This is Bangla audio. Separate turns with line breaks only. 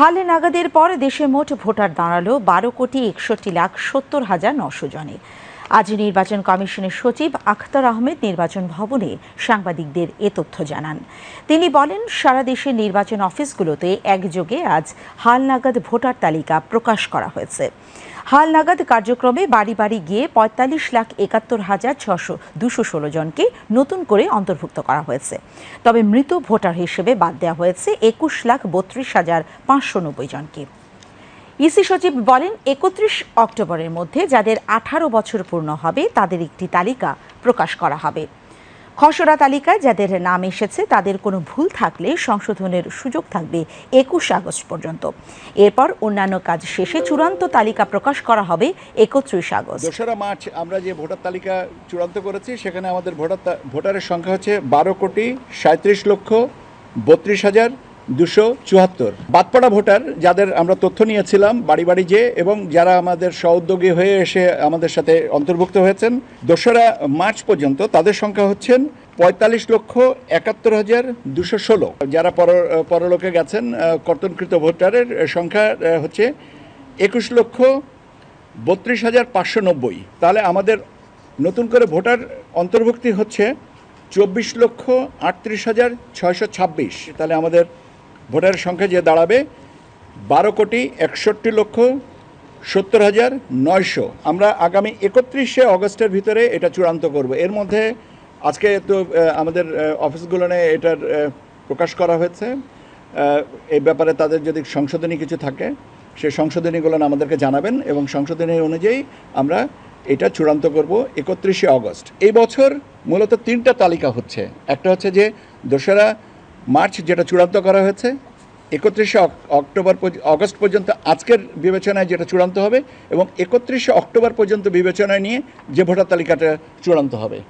হালে নাগাদের পর দেশে মোট ভোটার দাঁড়াল বারো কোটি একষট্টি লাখ সত্তর হাজার নশো জনে। আজ নির্বাচন কমিশনের সচিব আখতার আহমেদ নির্বাচন ভবনে সাংবাদিকদের এ তথ্য জানান। তিনি বলেন, সারা দেশের নির্বাচন অফিসগুলোতে একযোগে আজ হালনাগাদ ভোটার তালিকা প্রকাশ করা হয়েছে। হালনাগাদ কার্যক্রমে বাড়ি বাড়ি গিয়ে পঁয়তাল্লিশ লাখ একাত্তর হাজার ছশো দুশো ষোলো জনকে নতুন করে অন্তর্ভুক্ত করা হয়েছে। তবে মৃত ভোটার হিসেবে বাদ দেওয়া হয়েছে একুশ লাখ বত্রিশ হাজার পাঁচশো নব্বই জনকে। ইসি সচিব বলেন, একত্রিশ অক্টোবরের মধ্যে যাদের আঠারো বছর পূর্ণ হবে, তাদের একটি তালিকা প্রকাশ করা হবে। খসড়া তালিকায় যাদের নাম এসেছে, তাদের কোনো ভুল থাকলে সংশোধনের সুযোগ থাকবে একুশ আগস্ট পর্যন্ত। এরপর অন্যান্য কাজ শেষে চূড়ান্ত তালিকা প্রকাশ করা হবে একত্রিশ আগস্ট।
দোসরা মার্চ আমরা যে ভোটার তালিকা চূড়ান্ত করেছি, সেখানে আমাদের ভোটার ভোটারের সংখ্যা হচ্ছে বারো কোটি সাঁত্রিশ লক্ষ বত্রিশ হাজার দুশো চুয়াত্তর। বাদপড়া ভোটার যাদের আমরা তথ্য নিয়েছিলাম, বাড়ি বাড়ি যে এবং যারা আমাদের সহোদ্যোগী হয়ে এসে আমাদের সাথে অন্তর্ভুক্ত হয়েছেন, দোসরা মার্চ পর্যন্ত তাদের সংখ্যা হচ্ছেন পঁয়তাল্লিশ লক্ষ একাত্তর হাজার দুশো ষোলো। যারা পর, পরলোকে গেছেন কর্তনকৃত ভোটারের সংখ্যা হচ্ছে একুশ লক্ষ বত্রিশ হাজার পাঁচশো নব্বই। তাহলে আমাদের নতুন করে ভোটার অন্তর্ভুক্তি হচ্ছে চব্বিশ লক্ষ আটত্রিশ হাজার ছয়শো ছাব্বিশ। তাহলে আমাদের ভোটারের সংখ্যা যে দাঁড়াবে, বারো কোটি একষট্টি লক্ষ সত্তর হাজার নয়শো। আমরা আগামী একত্রিশে অগস্টের ভিতরে এটা চূড়ান্ত করব। এর মধ্যে আজকে তো আমাদের অফিসগুলোনে এটার প্রকাশ করা হয়েছে। এই ব্যাপারে তাদের যদি সংশোধনী কিছু থাকে সেই সংশোধনীগুলো আমাদেরকে জানাবেন এবং সংশোধনী অনুযায়ী আমরা এটা চূড়ান্ত করব একত্রিশে অগস্ট। এই বছর মূলত তিনটা তালিকা হচ্ছে। একটা হচ্ছে যে দোসরা মার্চ যেটা চূড়ান্ত করা হয়েছে, একত্রিশে অক- অক্টোবর অগস্ট পর্যন্ত আজকের বিবেচনায় যেটা চূড়ান্ত হবে এবং একত্রিশে অক্টোবর পর্যন্ত বিবেচনায় নিয়ে যে ভোটার তালিকাটা চূড়ান্ত হবে।